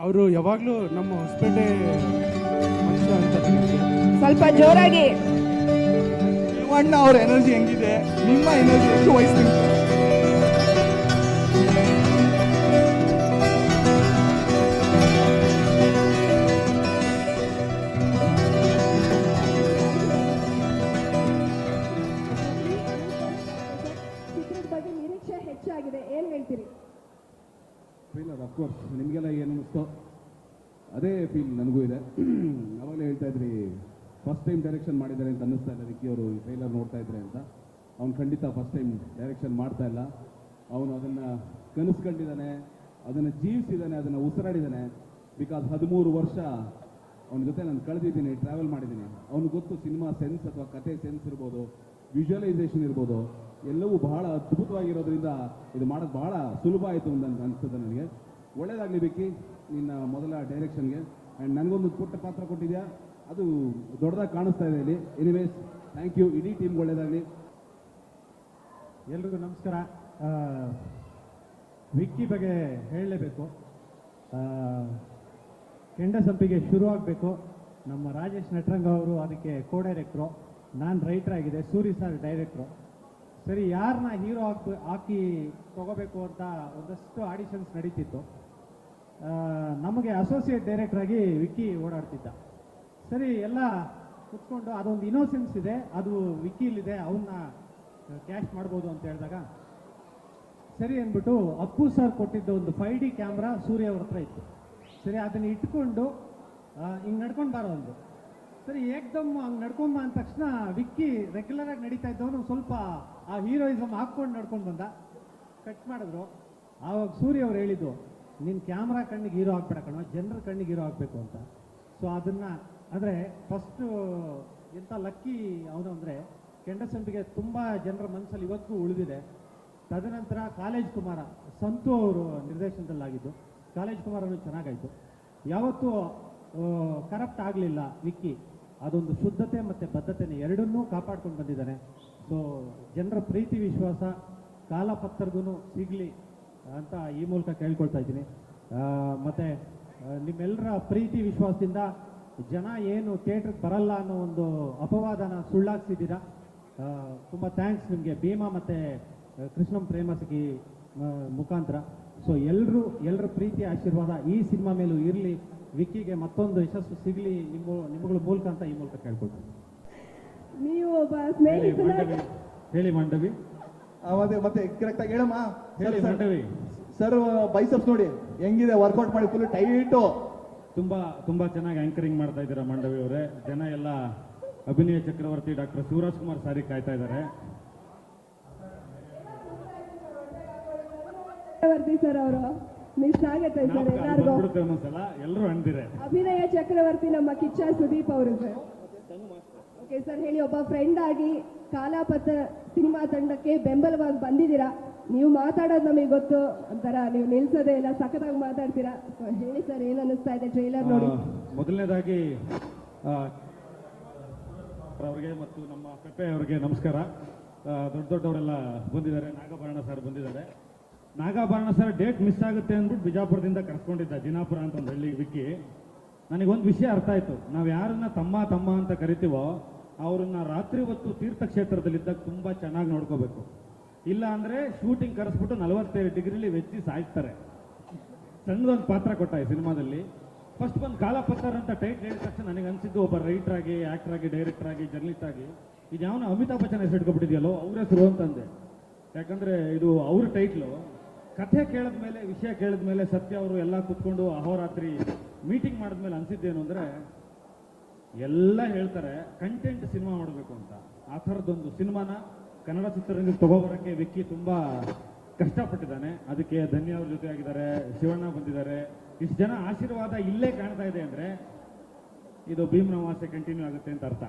ಅವರು ಯಾವಾಗಲೂ ನಮ್ಮ ಹೊಸಪೇಟೆ ಮನುಷ್ಯ ಅಂತ. ಸ್ವಲ್ಪ ಜೋರಾಗಿ. ಅಣ್ಣ ಅವ್ರ ಎನರ್ಜಿ ಹೆಂಗಿದೆ? ನಿಮ್ಮ ಎನರ್ಜಿ ಎಷ್ಟು ವಹಿಸ್ತೀನಿ ಅದೇ ಫೀಲ್ ನನಗೂ ಇದೆ. ಅವಾಗಲೇ ಹೇಳ್ತಾ ಇದ್ರಿ ಫಸ್ಟ್ ಟೈಮ್ ಡೈರೆಕ್ಷನ್ ಮಾಡಿದ್ದಾರೆ ಅಂತ ಅನ್ನಿಸ್ತಾ ಇಲ್ಲ ರಿಕ್ಕಿ ಅವರು ಈ ಟ್ರೈಲರ್ ನೋಡ್ತಾ ಇದ್ರೆ ಅಂತ. ಅವ್ನು ಖಂಡಿತ ಫಸ್ಟ್ ಟೈಮ್ ಡೈರೆಕ್ಷನ್ ಮಾಡ್ತಾ ಇಲ್ಲ. ಅವನು ಅದನ್ನು ಕನಸ್ಕೊಂಡಿದ್ದಾನೆ, ಅದನ್ನು ಜೀವಿಸಿದ್ದಾನೆ, ಅದನ್ನು ಉಸಿರಾಡಿದ್ದಾನೆ. ಬಿಕಾಸ್ ಹದಿಮೂರು ವರ್ಷ ಅವನ ಜೊತೆ ನಾನು ಕಳೆದಿದ್ದೀನಿ ಟ್ರಾವೆಲ್ ಮಾಡಿದ್ದೀನಿ. ಅವ್ನಿಗೆ ಗೊತ್ತು ಸಿನಿಮಾ ಸೆನ್ಸ್ ಅಥವಾ ಕತೆ ಸೆನ್ಸ್ ಇರ್ಬೋದು ವಿಜುವಲೈಸೇಷನ್ ಇರ್ಬೋದು, ಎಲ್ಲವೂ ಬಹಳ ಅದ್ಭುತವಾಗಿರೋದ್ರಿಂದ ಇದು ಮಾಡೋದು ಬಹಳ ಸುಲಭ ಆಯಿತು ಅಂತ ಅನಿಸ್ತದೆ ನನಗೆ. ಒಳ್ಳೇದಾಗಲಿ ಬೇಕಿ ನಿನ್ನ ಮೊದಲ ಡೈರೆಕ್ಷನ್ಗೆ. ಆ್ಯಂಡ್ ನನಗೊಂದು ಪುಟ್ಟ ಪಾತ್ರ ಕೊಟ್ಟಿದ್ಯಾ? ಅದು ದೊಡ್ಡದಾಗಿ ಕಾಣಿಸ್ತಾ ಇದೆ ಇಲ್ಲಿ. ಎನಿವೇಸ್ ಥ್ಯಾಂಕ್ ಯು ಇಡೀ ಟೀಮ್ಗೆ ಒಳ್ಳೇದಾಗಲಿ. ಎಲ್ರಿಗೂ ನಮಸ್ಕಾರ. ವಿಕ್ಕಿ ಬಗ್ಗೆ ಹೇಳಲೇಬೇಕು. ಕೆಂಡ ಸಂಪಿಗೆ ಶುರು ಆಗಬೇಕು. ನಮ್ಮ ರಾಜೇಶ್ ನಟರಂಗ ಅವರು ಅದಕ್ಕೆ ಕೋ ಡೈರೆಕ್ಟ್ರು ನಾನು ರೈಟರ್ ಆಗಿದೆ, ಸೂರಿ ಸರ್ ಡೈರೆಕ್ಟ್ರು ಸರಿ ಯಾರನ್ನ ಹೀರೋ ಹಾಕಿ ಹಾಕಿ ತೊಗೋಬೇಕು ಅಂತ ಒಂದಷ್ಟು ಆಡಿಷನ್ಸ್ ನಡೀತಿತ್ತು. ನಮಗೆ ಅಸೋಸಿಯೇಟ್ ಡೈರೆಕ್ಟರ್ ಆಗಿ ವಿಕ್ಕಿ ಓಡಾಡ್ತಿದ್ದ. ಸರಿ, ಎಲ್ಲ ಕುತ್ಕೊಂಡು ಅದೊಂದು ಇನೋಸೆನ್ಸ್ ಇದೆ, ಅದು ವಿಕ್ಕಿಲಿದೆ ಅವನ್ನ ಕ್ಯಾಶ್ ಮಾಡ್ಬೋದು ಅಂತ ಹೇಳಿದಾಗ, ಸರಿ ಅಂದ್ಬಿಟ್ಟು ಅಪ್ಪು ಸರ್ ಕೊಟ್ಟಿದ್ದ ಒಂದು ಫೈವ್ ಡಿ ಕ್ಯಾಮ್ರಾ ಸೂರ್ಯ ಅವ್ರ ಹತ್ರ ಇತ್ತು. ಸರಿ, ಅದನ್ನ ಇಟ್ಕೊಂಡು ಹಿಂಗೆ ನಡ್ಕೊಂಡು ಬಾರೋ ಒಂದು ಸರಿ, ಏಕ್ದಮ್ ಹಂಗೆ ನಡ್ಕೊಂಬ ಅಂದ ತಕ್ಷಣ ವಿಕ್ಕಿ ರೆಗ್ಯುಲರ್ ಆಗಿ ನಡೀತಾ ಇದ್ದವನು ಸ್ವಲ್ಪ ಆ ಹೀರೋಯಿಸಮ್ ಹಾಕ್ಕೊಂಡು ನಡ್ಕೊಂಡು ಬಂದ. ಕಟ್ ಮಾಡಿದ್ರು. ಆವಾಗ ಸೂರ್ಯ ಅವ್ರು ಹೇಳಿದ್ದು ನೀನು ಕ್ಯಾಮ್ರಾ ಕಣ್ಣಿಗೆ ಹೀರೋ ಹಾಕ್ಬೇಡ ಕಣೋ, ಜನರ ಕಣ್ಣಿಗೆ ಹೀರೋ ಆಗಬೇಕು ಅಂತ. ಸೊ ಅದನ್ನು ಅಂದರೆ ಫಸ್ಟು ಎಂಥ ಲಕ್ಕಿ ಅವನು ಅಂದರೆ ಕೆಂಡಸಂಪಿಗೆ ತುಂಬ ಜನರ ಮನಸ್ಸಲ್ಲಿ ಇವತ್ತಿಗೂ ಉಳಿದಿದೆ. ತದನಂತರ ಕಾಲೇಜ್ ಕುಮಾರ, ಸಂತು ಅವರು ನಿರ್ದೇಶನದಲ್ಲಾಗಿದ್ದು. ಕಾಲೇಜ್ ಕುಮಾರನು ಚೆನ್ನಾಗಾಯಿತು. ಯಾವತ್ತೂ ಕರಪ್ಟ್ ಆಗಲಿಲ್ಲ ವಿಕ್ಕಿ ಅದೊಂದು ಶುದ್ಧತೆ ಮತ್ತು ಬದ್ಧತೆನೇ ಎರಡನ್ನೂ ಕಾಪಾಡ್ಕೊಂಡು ಬಂದಿದ್ದಾನೆ. ಸೊ ಜನರ ಪ್ರೀತಿ, ವಿಶ್ವಾಸ ಕಾಲಪತ್ರಗೂ ಸಿಗಲಿ. ಅಂತ ಈ ಮೂಲಕ ಕೇಳ್ಕೊಳ್ತಾ ಇದ್ದೀನಿ. ಆ, ಮತ್ತೆ ನಿಮ್ಮೆಲ್ಲರ ಪ್ರೀತಿ ವಿಶ್ವಾಸದಿಂದ ಜನ ಏನು ಥಿಯೇಟ್ರಿಗೆ ಬರಲ್ಲ ಅನ್ನೋ ಒಂದು ಅಪವಾದನ ಸುಳ್ಳಾಗ್ಸಿದ್ದೀರಾ? ತುಂಬ ಥ್ಯಾಂಕ್ಸ್ ನಿಮಗೆ. ಭೀಮಾ ಮತ್ತು ಕೃಷ್ಣಂ ಪ್ರೇಮಸಖಿ ಮುಖಾಂತರ. ಸೊ ಎಲ್ಲರೂ ಎಲ್ಲರ ಪ್ರೀತಿ ಆಶೀರ್ವಾದ ಈ ಸಿನಿಮಾ ಮೇಲೂ ಇರಲಿ. ವಿಕ್ಕಿಗೆ ಮತ್ತೊಂದು ಯಶಸ್ಸು ಸಿಗಲಿ ನಿಮ್ಮ ನಿಮ್ಮಗಳ ಮೂಲಕ ಅಂತ ಈ ಮೂಲಕ ಕೇಳ್ಕೊಳ್ತೀನಿ ನೀವು ಒಬ್ಬ ಹೇಳಿ ಮಂಡವಿ. ಮತ್ತೆ ಮತ್ತೆ ಕರೆಕ್ಟ್ ಆಗಿ ಹೇಳಮ್ಮ. ಹೇಳಿ ಮಂಡವಿ ಸರ್ ಬೈಸಪ್ಸ್ ನೋಡಿ ಹೆಂಗಿದೆ ವರ್ಕೌಟ್ ಮಾಡಿ ಫುಲ್ ಟೈಟು ತುಂಬಾ ತುಂಬಾ ಚೆನ್ನಾಗಿ ಆಂಕರಿಂಗ್ ಮಾಡ್ತಾ ಇದ್ದೀರಾ ಮಂಡವಿ ಅವರೇ. ಜನ ಎಲ್ಲ ಅಭಿನಯ ಚಕ್ರವರ್ತಿ ಡಾಕ್ಟರ್ ಸೂರಜ್ ಕುಮಾರ್ ಸಾರಿ ಕಾಯ್ತಾ ಇದ್ದಾರೆ. ಚಕ್ರವರ್ತಿ ಸರ್ ಅವರು ಮಿಸ್ ಆಗತ್ತೆ ಸರ್ ಎಲ್ಲರಿಗೂ. ಬಂದ್ಬಿಡುತ್ತೆ ಒಂದೊಂದ್ಸಲ ಎಲ್ಲರೂ ಅಂದಿರೆ. ಅಭಿನಯ ಚಕ್ರವರ್ತಿ ನಮ್ಮ ಕಿಚ್ಚ ಸುದೀಪ್ ಅವರು ಸರ್ ಓಕೆ ಸರ್ ಹೇಳಿ ಒಬ್ಬ ಫ್ರೆಂಡ್ ಆಗಿ ಕಾಲಾಪಥ ಸಿನಿಮಾ ತಂಡಕ್ಕೆ ಬೆಂಬಲವಾಗಿ ಬಂದಿದ್ದೀರಾ? ನೀವು ಮಾತಾಡೋದು ನಮಗೆ ಗೊತ್ತು ಒಂಥರ ನೀವು ನಿಲ್ಸೋದೇ ಇಲ್ಲ, ಸಖತ್ತಾಗಿ ಮಾತಾಡ್ತೀರಾ? ಹೇಳಿ ಸರ್, ಏನ್ ಅನ್ನಿಸ್ತಾ ಇದೆ ಟ್ರೈಲರ್ ನೋಡಿ. ಮೊದಲನೇದಾಗಿ ಅವರಿಗೆ ಮತ್ತು ನಮ್ಮ ಪೆಪ್ಪೆ ಅವರಿಗೆ ನಮಸ್ಕಾರ. ದೊಡ್ಡ ದೊಡ್ಡವರೆಲ್ಲ ಬಂದಿದ್ದಾರೆ. ನಾಗಾಭರಣ ಸರ್ ಬಂದಿದ್ದಾರೆ. ನಾಗಾಭರಣ ಸರ್ ಡೇಟ್ ಮಿಸ್ ಆಗುತ್ತೆ ಅಂದ್ಬಿಟ್ಟು ಬಿಜಾಪುರದಿಂದ ಕರ್ಸ್ಕೊಂಡಿದ್ದ ಜಿನಾಪುರ ಅಂತ ಒಂದು ಹಳ್ಳಿ, ವಿಕ್ಕಿ. ನನಗೊಂದು ವಿಷಯ ಅರ್ಥ ಆಯ್ತು. ನಾವು ಯಾರನ್ನ ತಮ್ಮ ತಮ್ಮ ಅಂತ ಕರಿತೀವೋ ಅವ್ರನ್ನ ರಾತ್ರಿ ಹೊತ್ತು ತೀರ್ಥಕ್ಷೇತ್ರದಲ್ಲಿದ್ದಾಗ ತುಂಬಾ ಚೆನ್ನಾಗಿ ನೋಡ್ಕೋಬೇಕು. ಇಲ್ಲ ಅಂದ್ರೆ ಶೂಟಿಂಗ್ ಕರೆಸ್ಬಿಟ್ಟು ನಲವತ್ತೈದು ಡಿಗ್ರಿಲಿ ವೆಚ್ಚಿ ಸಾಯ್ತಾರೆ. ಸಣ್ಣದೊಂದು ಪಾತ್ರ ಕೊಟ್ಟ ಈ ಸಿನಿಮಾದಲ್ಲಿ. ಫಸ್ಟ್ ಒಂದು ಕಾಲಪತ್ತರ್ ಅಂತ ಟೈಟ್ ಹೇಳಿದ ತಕ್ಷಣ ನನಗೆ ಅನಿಸಿದ್ದು ಒಬ್ಬ ರೈಟರ್ ಆಗಿ ಆಕ್ಟರ್ ಆಗಿ ಡೈರೆಕ್ಟರ್ ಆಗಿ ಜರ್ನಲಿಸ್ಟ್ ಆಗಿ. ಇದು ಯಾವನ ಅಮಿತಾಬ್ ಬಚ್ಚನ್ ಹೆಸರು ಇಟ್ಕೊಬಿಟ್ಟಿದೆಯಲ್ಲೋ, ಅವ್ರ ಹೆಸರು ಅಂತಂದೆ ಯಾಕಂದ್ರೆ ಇದು ಅವ್ರ ಟೈಟ್ಲು ಕಥೆ ಕೇಳಿದ್ಮೇಲೆ, ವಿಷಯ ಕೇಳಿದ್ಮೇಲೆ ಸತ್ಯ ಅವರು ಎಲ್ಲ ಕುತ್ಕೊಂಡು ಅಹೋರಾತ್ರಿ ಮೀಟಿಂಗ್ ಮಾಡಿದ್ಮೇಲೆ ಅನಿಸಿದ್ದೇನು ಅಂದ್ರೆ ಎಲ್ಲ ಹೇಳ್ತಾರೆ ಕಂಟೆಂಟ್ ಸಿನಿಮಾ ಮಾಡಬೇಕು ಅಂತ. ಆ ಥರದ್ದೊಂದು ಸಿನಿಮಾನ ಕನ್ನಡ ಚಿತ್ರರಂಗಕ್ಕೆ ತಗೋಬರೋಕ್ಕೆ ವಿಕ್ಕಿ ತುಂಬಾ ಕಷ್ಟಪಟ್ಟಿದ್ದಾನೆ. ಅದಕ್ಕೆ ಧನ್ಯ ಅವ್ರ ಜೊತೆ ಆಗಿದ್ದಾರೆ ಶಿವಣ್ಣ ಬಂದಿದ್ದಾರೆ. ಇಷ್ಟು ಜನ ಆಶೀರ್ವಾದ ಇಲ್ಲೇ ಕಾಣ್ತಾ ಇದೆ ಅಂದ್ರೆ ಇದು ಭೀಮನವಾಸೆ ಕಂಟಿನ್ಯೂ ಆಗುತ್ತೆ ಅಂತ ಅರ್ಥ.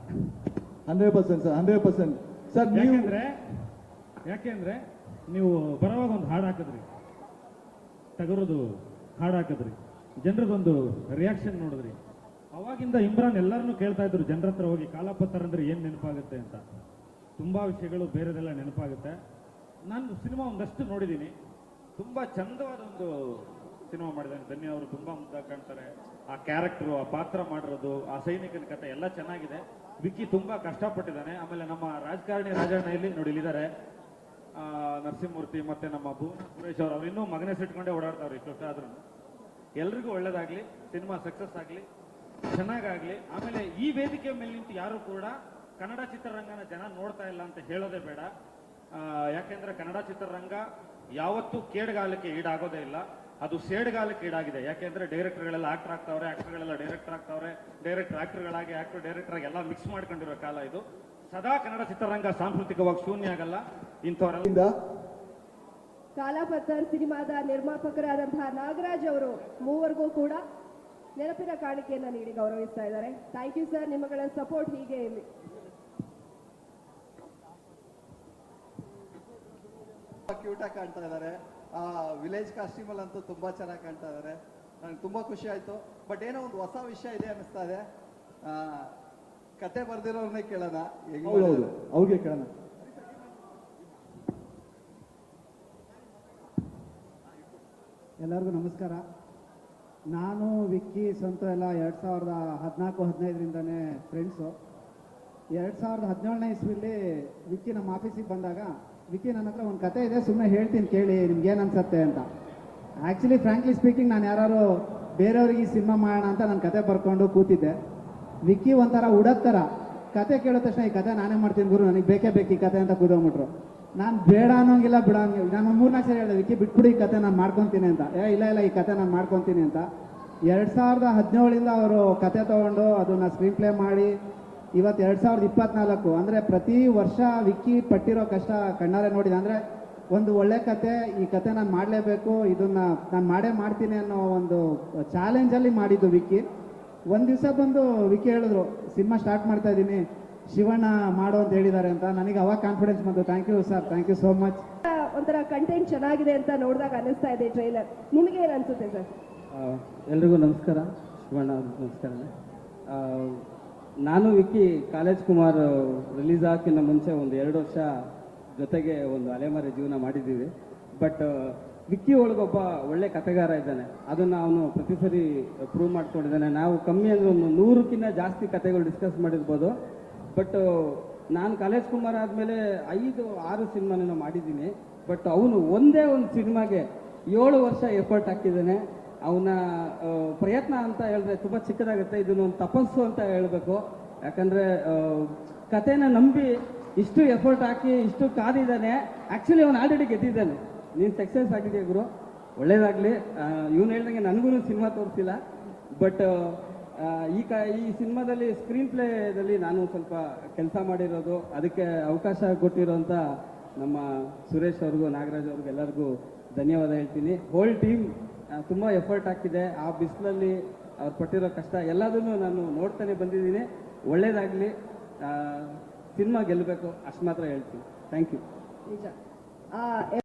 Hundred percent sir hundred percent. Sir ಯಾಕೆಂದ್ರೆ ಯಾಕೆಂದ್ರೆ ನೀವು ಬರೋವಾಗ ಒಂದು ಹಾಡು ಹಾಕಿದ್ರಿ. ತಗರೋದು ಹಾಡು ಹಾಕಿದ್ರಿ. ಜನರದೊಂದು ರಿಯಾಕ್ಷನ್ ನೋಡಿದ್ರಿ. ಅವಾಗಿಂದ ಇಮ್ರಾನ್ ಎಲ್ಲರನ್ನೂ ಕೇಳ್ತಾ ಇದ್ರು ಜನರ ಹತ್ರ ಹೋಗಿ ಕಾಲಾಪತ್ತರ ಅಂದ್ರೆ ಏನ್ ನೆನಪಾಗುತ್ತೆ ಅಂತ. ತುಂಬಾ ವಿಷಯಗಳು ಬೇರೆದೆಲ್ಲ ನೆನಪಾಗುತ್ತೆ. ನಾನು ಸಿನಿಮಾ ಒಂದಷ್ಟು ನೋಡಿದ್ದೀನಿ. ತುಂಬಾ ಚಂದವಾದ ಒಂದು ಸಿನಿಮಾ ಮಾಡಿದ್ದಾನೆ ಬನ್ನಿ ಅವರು ತುಂಬಾ ಮುದ್ದಾಗಿ ಕಾಣ್ತಾರೆ. ಆ ಕ್ಯಾರೆಕ್ಟರ್ ಆ ಪಾತ್ರ ಮಾಡಿರೋದು ಆ ಸೈನಿಕನ ಕಥೆ ಎಲ್ಲ ಚೆನ್ನಾಗಿದೆ. ವಿಕ್ಕಿ ತುಂಬಾ ಕಷ್ಟಪಟ್ಟಿದ್ದಾನೆ. ಆಮೇಲೆ ನಮ್ಮ ರಾಜಕಾರಣಿ ರಾಜಣ್ಣ ಇಲ್ಲಿ ಆ, ನರಸಿಂಹಮೂರ್ತಿ ಮತ್ತೆ ನಮ್ಮ ಭುವನ ಸುರೇಶ್ ಅವರು ಅವ್ರು ಇನ್ನೂ ಮಗನೇ ಸಿಟ್ಕೊಂಡೇ ಓಡಾಡ್ತಾವ್ರು ಇಷ್ಟು ಆದ್ರೂ ಎಲ್ರಿಗೂ ಒಳ್ಳೇದಾಗ್ಲಿ ಸಿನಿಮಾ ಸಕ್ಸಸ್ ಆಗ್ಲಿ. ಚೆನ್ನಾಗಾಗ್ಲಿ. ಆಮೇಲೆ ಈ ವೇದಿಕೆ ಮೇಲೆ ನಿಂತು ಯಾರು ಕೂಡ ಕನ್ನಡ ಚಿತ್ರರಂಗನ ಜನ ನೋಡ್ತಾ ಇಲ್ಲ ಅಂತ ಹೇಳೋದೇ ಬೇಡ. ಯಾಕೆಂದ್ರೆ ಕನ್ನಡ ಚಿತ್ರರಂಗ ಯಾವತ್ತೂ ಕೇಡ್ಗಾಲಕ್ಕೆ ಈಡಾಗೋದೇ ಇಲ್ಲ. ಅದು ಸೇಡ್ಗಾಲಕ್ಕೆ ಈಡಾಗಿದೆ. ಯಾಕೆಂದ್ರೆ ಡೈರೆಕ್ಟರ್ಗಳೆಲ್ಲ ಆಕ್ಟರ್ ಆಗ್ತಾವ್ರೆ ಆಕ್ಟರ್ಗಳೆಲ್ಲ ಡೈರೆಕ್ಟರ್ ಆಗ್ತಾವ್ರೆ ಡೈರೆಕ್ಟರ್ ಆಕ್ಟರ್ಗಳಾಗಿ ಆಕ್ಟರ್ ಡೈರೆಕ್ಟರ್ ಆಗಿ ಎಲ್ಲ ಮಿಕ್ಸ್ ಮಾಡ್ಕೊಂಡಿರೋ ಕಾಲ ಇದು. ಸದಾ ಕನ್ನಡ ಚಿತ್ರರಂಗ ಸಾಂಸ್ಕೃತಿಕವಾಗಿ ಶೂನ್ಯ ಆಗಲ್ಲ. ಇಂಥವರೆಲ್ಲ ಕಾಲಾಪತ್ತರ್ ಸಿನಿಮಾದ ನಿರ್ಮಾಪಕರಾದಂತಹ ನಾಗರಾಜ್ ಅವರು ಮೂವರಿಗೂ ಕೂಡ ನೆನಪಿನ ಕಾಣಿಕೆಯನ್ನು ನೀಡಿ ಗೌರವಿಸ್ತಾ ಇದ್ದಾರೆ. ಥ್ಯಾಂಕ್ ಯು ಸರ್ ನಿಮ್ಮಗಳ ಸಪೋರ್ಟ್ ಹೀಗೆ ಇರಲಿ ಕ್ಯೂಟಾಗಿ ಕಾಣ್ತಾ ಇದ್ದಾರೆ. ಆ ವಿಲೇಜ್ ಕಾಸ್ಟ್ಯೂಮಲ್ಲಿ ಅಂತೂ ತುಂಬಾ ಚೆನ್ನಾಗಿ ಕಾಣ್ತಾ ಇದ್ದಾರೆ. ನನಗೆ ತುಂಬಾ ಖುಷಿ ಆಯ್ತು. ಬಟ್ ಏನೋ ಒಂದು ಹೊಸ ವಿಷಯ ಇದೆ ಅನಿಸ್ತಾ ಇದೆ. ಆ, ಕತೆ ಬರ್ದಿರೋರ್ನೇ ಕೇಳೋಣ? ಅವ್ರಿಗೆ ಕೇಳೋಣ. ಎಲ್ಲರಿಗೂ ನಮಸ್ಕಾರ. ನಾನು, ವಿಕ್ಕಿ, ಸಂತು ಎಲ್ಲ ಎರಡು ಸಾವಿರದ ಹದಿನಾಲ್ಕು, ಹದಿನೈದರಿಂದನೇ ಫ್ರೆಂಡ್ಸು ಎರಡು ಸಾವಿರದ ಹದಿನೇಳನೇ ಇಸ್ವಿಲಿ ವಿಕ್ಕಿ ನಮ್ಮ ಆಫೀಸಿಗೆ ಬಂದಾಗ, ವಿಕ್ಕಿ ನನ್ನ ಹತ್ರ ಒಂದು ಕತೆ ಇದೆ ಸುಮ್ಮನೆ ಹೇಳ್ತೀನಿ, ಕೇಳಿ, ನಿಮ್ಗೆ ಏನು ಅನ್ಸುತ್ತೆ ಅಂತ. ಆ್ಯಕ್ಚುಲಿ ಫ್ರಾಂಕ್ಲಿ ಸ್ಪೀಕಿಂಗ್ ನಾನು ಯಾರು ಬೇರೆಯವ್ರಿಗೆ ಈ ಸಿನಿಮಾ ಮಾಡೋಣ ಅಂತ ನಾನು ಕತೆ ಬರ್ಕೊಂಡು ಕೂತಿದ್ದೆ. ವಿಕ್ಕಿ ಒಂಥರ ಉಡಕ್ ಥರ ಕತೆ ಕೇಳಿದ ತಕ್ಷಣ ಈ ಕತೆ ನಾನೇ ಮಾಡ್ತೀನಿ ಗುರು, ನನಗೆ ಬೇಕೇ ಬೇಕು ಈ ಕತೆ ಅಂತ ಕೂದೋಗ್ಬಿಟ್ರು ನಾನು ಬೇಡ ಅನ್ನೋಂಗಿಲ್ಲ ಬಿಡ ಅನ್ನೋಂಗಿಲ್ಲ ನಾನು ಮೂರ್ನಾಲ್ಕು ಸರಿ ಹೇಳಿದೆ ವಿಕ್ಕಿ ಬಿಟ್ಬಿಡಿ ಈ ಕತೆ ನಾನು ಮಾಡ್ಕೊತೀನಿ ಅಂತ. ಏ, ಇಲ್ಲ ಇಲ್ಲ, ಈ ಕತೆ ನಾನು ಮಾಡ್ಕೊತೀನಿ ಅಂತ. ಎರಡು ಸಾವಿರದ ಹದಿನೇಳರಿಂದ ಅವರು ಕತೆ ತೊಗೊಂಡು ಅದನ್ನು ಸ್ಕ್ರೀನ್ ಪ್ಲೇ ಮಾಡಿ ಇವತ್ತು ಎರಡು ಸಾವಿರದ ಇಪ್ಪತ್ನಾಲ್ಕು. ಅಂದರೆ ಪ್ರತಿ ವರ್ಷ ವಿಕ್ಕಿ ಪಟ್ಟಿರೋ ಕಷ್ಟ ಕಣ್ಣಾರೆ ನೋಡಿದೆ. ಅಂದರೆ ಒಂದು ಒಳ್ಳೆ ಕತೆ, ಈ ಕತೆ ನಾನು ಮಾಡಲೇಬೇಕು, ಇದನ್ನು ನಾನು ಮಾಡೇ ಮಾಡ್ತೀನಿ ಅನ್ನೋ ಒಂದು ಚಾಲೆಂಜಲ್ಲಿ ಮಾಡಿದ್ದು ವಿಕ್ಕಿ ಒಂದು ದಿವಸ ಬಂದು ವಿಕ್ಕಿ ಹೇಳಿದ್ರು, ಸಿನಿಮಾ ಸ್ಟಾರ್ಟ್ ಮಾಡ್ತಾ ಇದ್ದೀನಿ ಶಿವಣ್ಣ ಮಾಡು ಅಂತ ಹೇಳಿದ್ದಾರೆ ಅಂತ. ನನಗೆ ಅವಾಗ ಕಾನ್ಫಿಡೆನ್ಸ್ ಬಂತು. Thank you sir thank you so much ಒಂಥರ ಕಂಟೆಂಟ್ ಚೆನ್ನಾಗಿದೆ ಅಂತ ನೋಡಿದಾಗ ಅನಿಸ್ತಾ ಇದೆ ಟ್ರೈಲರ್ ನಿಮಗೆ ಏನು ಅನಿಸುತ್ತೆ ಸರ್ ಎಲ್ರಿಗೂ ನಮಸ್ಕಾರ. ಶಿವಣ್ಣ ನಮಸ್ಕಾರ. ನಾನು ವಿಕ್ಕಿ ಕಾಲೇಜ್ ಕುಮಾರ್ ರಿಲೀಸ್ ಆಗಿನ ಮುಂಚೆ ಒಂದು ಎರಡು ವರ್ಷ ಜೊತೆಗೆ ಒಂದು ಅಲೆಮಾರಿ ಜೀವನ ಮಾಡಿದ್ದೀವಿ. ಬಟ್ ವಿಕ್ಕಿ ಒಳಗೊಬ್ಬ ಒಳ್ಳೆ ಕಥೆಗಾರ ಇದ್ದಾನೆ. ಅದನ್ನು ಅವನು ಪ್ರತಿ ಸರಿ ಪ್ರೂವ್ ಮಾಡ್ಕೊಂಡಿದ್ದಾನೆ. ನಾವು ಕಮ್ಮಿ ಅಂದರೆ ಒಂದು ನೂರಕ್ಕಿಂತ ಜಾಸ್ತಿ ಕಥೆಗಳು ಡಿಸ್ಕಸ್ ಮಾಡಿರ್ಬೋದು. ಬಟ್ ನಾನು ಕಾಲೇಜ್ ಕುಮಾರ್ ಆದಮೇಲೆ ಐದು, ಆರು ಸಿನಿಮಾನ ಮಾಡಿದ್ದೀನಿ. ಬಟ್ ಅವನು ಒಂದೇ ಒಂದು ಸಿನಿಮಾಗೆ ಏಳು ವರ್ಷ ಎಫರ್ಟ್ ಹಾಕಿದ್ದಾನೆ. ಅವನ ಪ್ರಯತ್ನ ಅಂತ ಹೇಳಿದ್ರೆ ತುಂಬ ಚಿಕ್ಕದಾಗುತ್ತೆ. ಇದನ್ನ ಒಂದು ತಪಸ್ಸು ಅಂತ ಹೇಳಬೇಕು. ಯಾಕಂದರೆ ಕತೆನ ನಂಬಿ ಇಷ್ಟು ಎಫರ್ಟ್ ಹಾಕಿ ಇಷ್ಟು ಕಾದಿದ್ದಾನೆ. ಆ್ಯಕ್ಚುಲಿ ಅವನು ಆಲ್ರೆಡಿ ಗೆದ್ದಿದ್ದಾನೆ. ನೀನು ಸಕ್ಸಸ್ ಆಗಿದೆಯಾ ಗುರು? ಒಳ್ಳೇದಾಗಲಿ. ಇವನು ಹೇಳ್ದಂಗೆ ನನಗೂ ಸಿನಿಮಾ ತೋರಿಸಿಲ್ಲ. ಬಟ್ ಈ ಕ ಈ ಸಿನಿಮಾದಲ್ಲಿ ಸ್ಕ್ರೀನ್ ಪ್ಲೇದಲ್ಲಿ ನಾನು ಸ್ವಲ್ಪ ಕೆಲಸ ಮಾಡಿರೋದು, ಅದಕ್ಕೆ ಅವಕಾಶ ಕೊಟ್ಟಿರೋಂಥ ನಮ್ಮ ಸುರೇಶ್ ಅವ್ರಿಗೂ, ನಾಗರಾಜ್ ಅವ್ರಿಗೂ ಎಲ್ಲರಿಗೂ ಧನ್ಯವಾದ ಹೇಳ್ತೀನಿ. ಹೋಲ್ ಟೀಮ್ ತುಂಬ ಎಫರ್ಟ್ ಹಾಕಿದೆ. ಆ ಬಿಸಿಲಲ್ಲಿ ಅವ್ರು ಪಟ್ಟಿರೋ ಕಷ್ಟ ಎಲ್ಲದನ್ನು ನಾನು ನೋಡ್ತಾನೆ ಬಂದಿದ್ದೀನಿ. ಒಳ್ಳೇದಾಗಲಿ. ಸಿನಿಮಾ ಗೆಲ್ಲಬೇಕು ಅಷ್ಟು ಮಾತ್ರ ಹೇಳ್ತೀನಿ. ಥ್ಯಾಂಕ್ ಯು ನಿಜ.